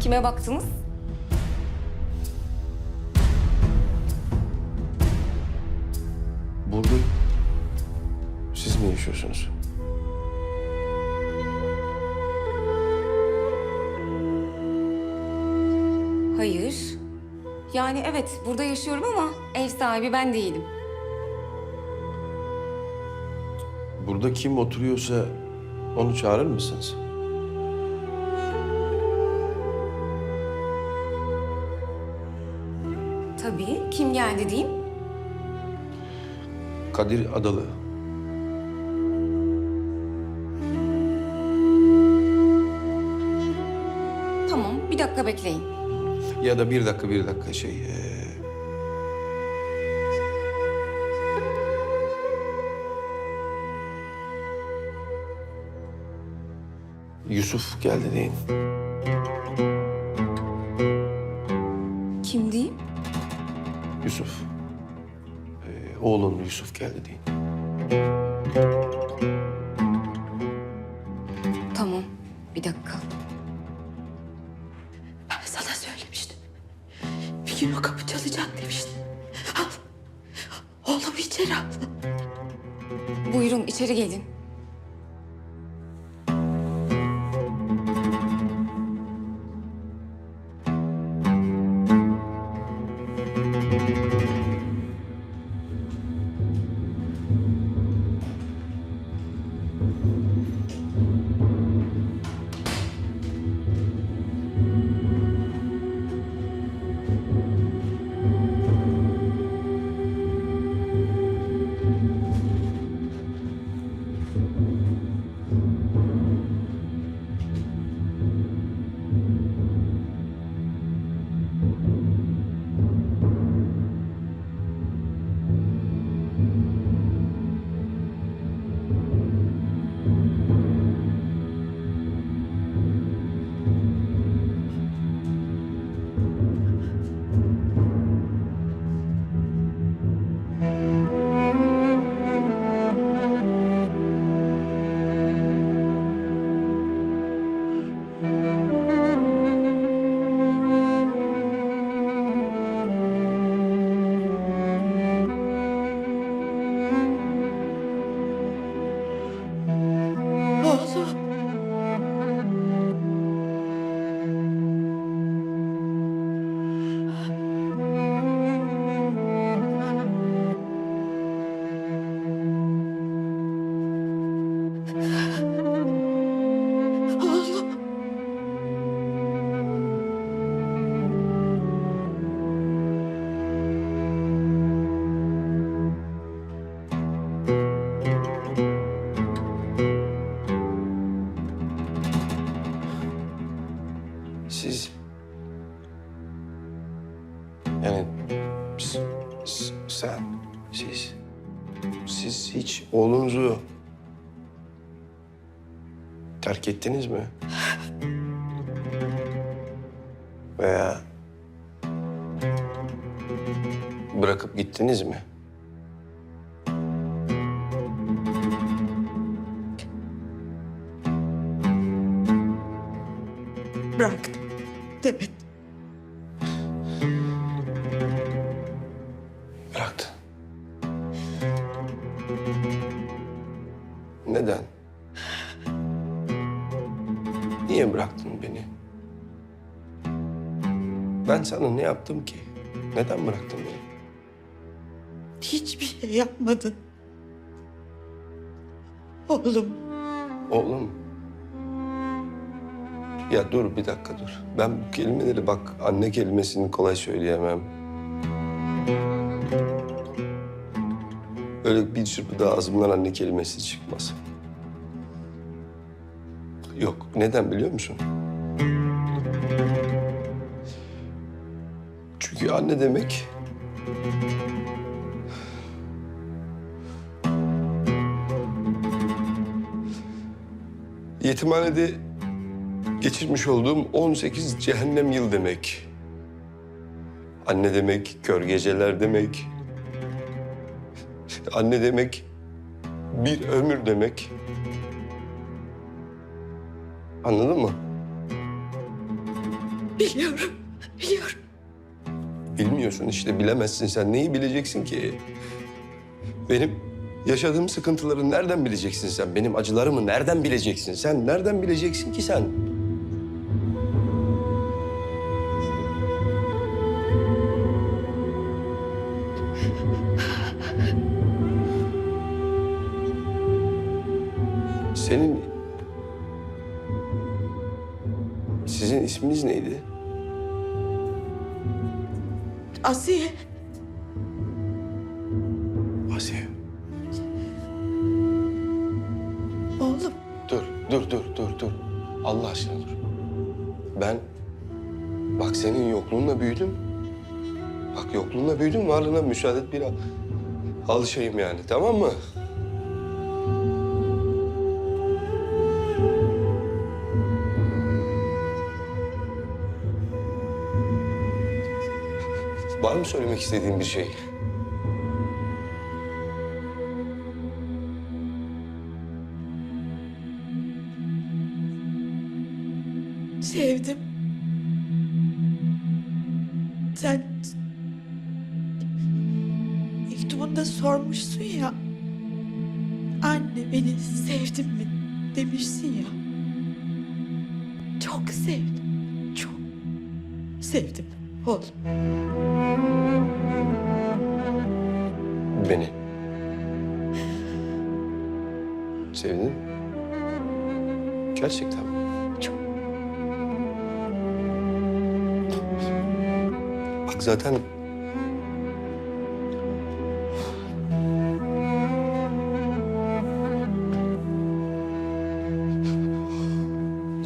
Kime baktınız? Burada siz mi yaşıyorsunuz? Hayır. Yani evet burada yaşıyorum ama ev sahibi ben değilim. Burada kim oturuyorsa onu çağırır mısınız? Kim geldi diyeyim? Kadir Adalı. Tamam. Bir dakika bekleyin. Ya da bir dakika bir dakika şey... eee, Yusuf geldi deyin. Yusuf. Ee, oğlun Yusuf geldi deyin. Tamam. Bir dakika. Ben sana söylemiştim. Bir gün o kapı çalacak demiştim. Al. Oğlumu içeri al. Buyurun içeri gelin. Yani... s- s- sen, siz... Siz hiç oğlunuzu... Terk ettiniz mi? Veya... Bırakıp gittiniz mi? Bıraktım. Demet. Ben sana ne yaptım ki? Neden bıraktın beni? Hiçbir şey yapmadın. Oğlum. Oğlum. Ya dur bir dakika dur. Ben bu kelimeleri bak anne kelimesini kolay söyleyemem. Öyle bir çırpıda ağzımdan anne kelimesi çıkmaz. Yok. Neden biliyor musun? Çünkü anne demek... Yetimhanede geçirmiş olduğum 18 cehennem yıl demek. Anne demek, kör geceler demek. Anne demek, bir ömür demek. Anladın mı? Biliyorum, biliyorum. Bilmiyorsun işte bilemezsin sen. Neyi bileceksin ki? Benim yaşadığım sıkıntıları nereden bileceksin sen? Benim acılarımı nereden bileceksin sen? Nereden bileceksin ki sen? Senin... Sizin isminiz neydi? Asiye, Asiye. oğlum. Dur, dur, dur, dur, dur. Allah aşkına dur. Ben bak senin yokluğunla büyüdüm. Bak yokluğunla büyüdüm, varlığına müsaade et bir al- alışayım yani, tamam mı? Var mı söylemek istediğin bir şey? Sevdim. Sen mektubunda sormuşsun ya. Anne beni sevdin mi demişsin ya. Çok sevdim. Çok sevdim oğlum. Beni. Sevdin mi? Gerçekten mi? Çok. Bak zaten...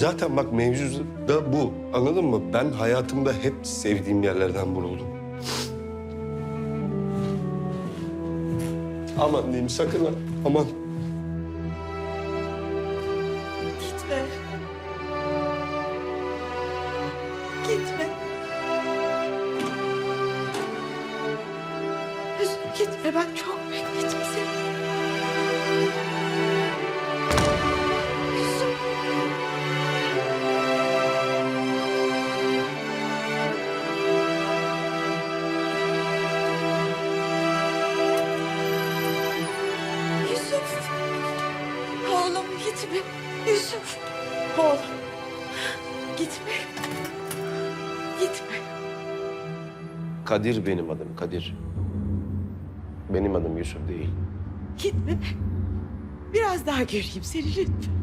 Zaten bak mevzu da bu. Anladın mı? Ben hayatımda hep sevdiğim yerlerden vuruldum. Aman diyeyim sakın ha. Aman. Gitme. Gitme. Kadir benim adım Kadir. Benim adım Yusuf değil. Gitme. Biraz daha göreyim seni lütfen.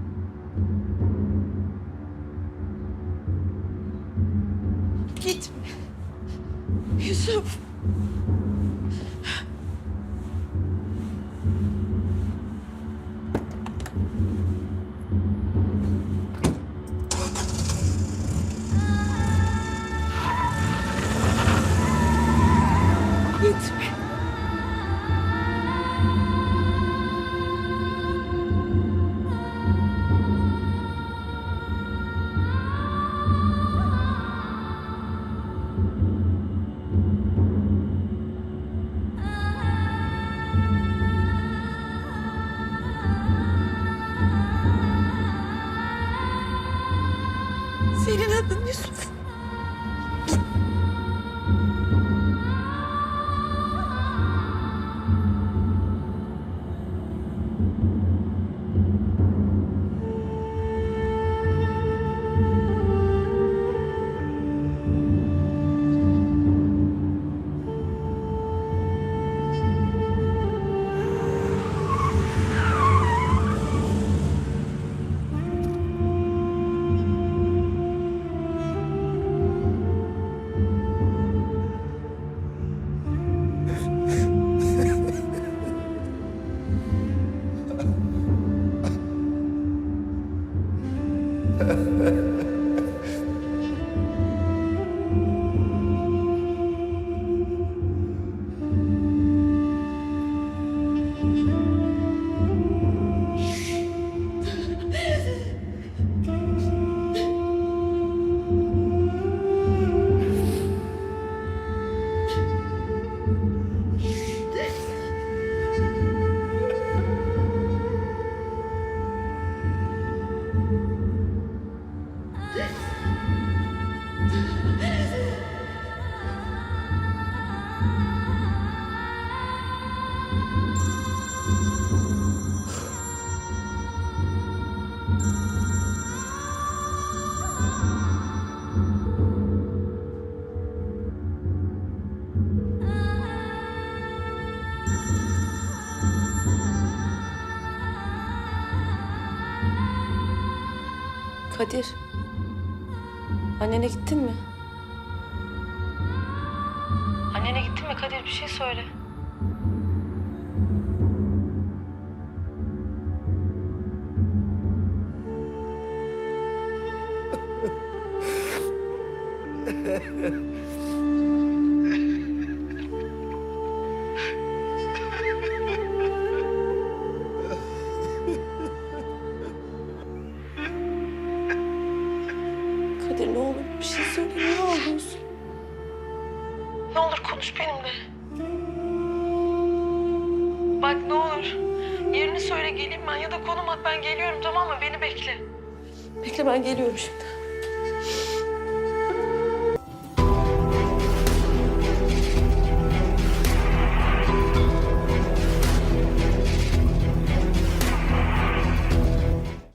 Kadir. Annene gittin mi? Annene gittin mi Kadir? Bir şey söyle. geleyim ben ya da konum at ben geliyorum tamam mı? Beni bekle. Bekle ben geliyorum şimdi.